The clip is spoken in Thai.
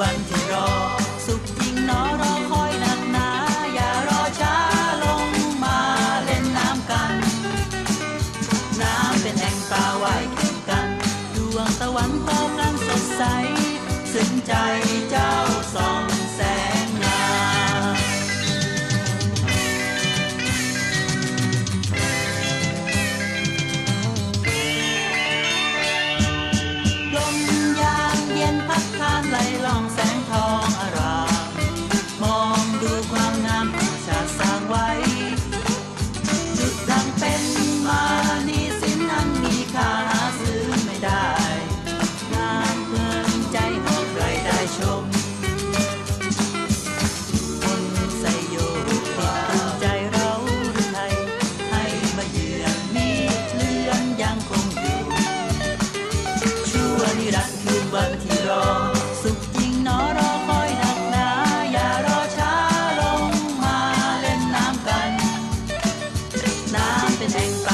วันที่รอ สุขยิ่งนอรอคอยหนักหนา อย่ารอช้าลงมาเล่นน้ำกัน น้ำเป็นแอ่งปลาว่ายแข่งกัน ดวงตะวันพอพลันสดใส ซึ้งใจเจ้าสอง listening. Bye.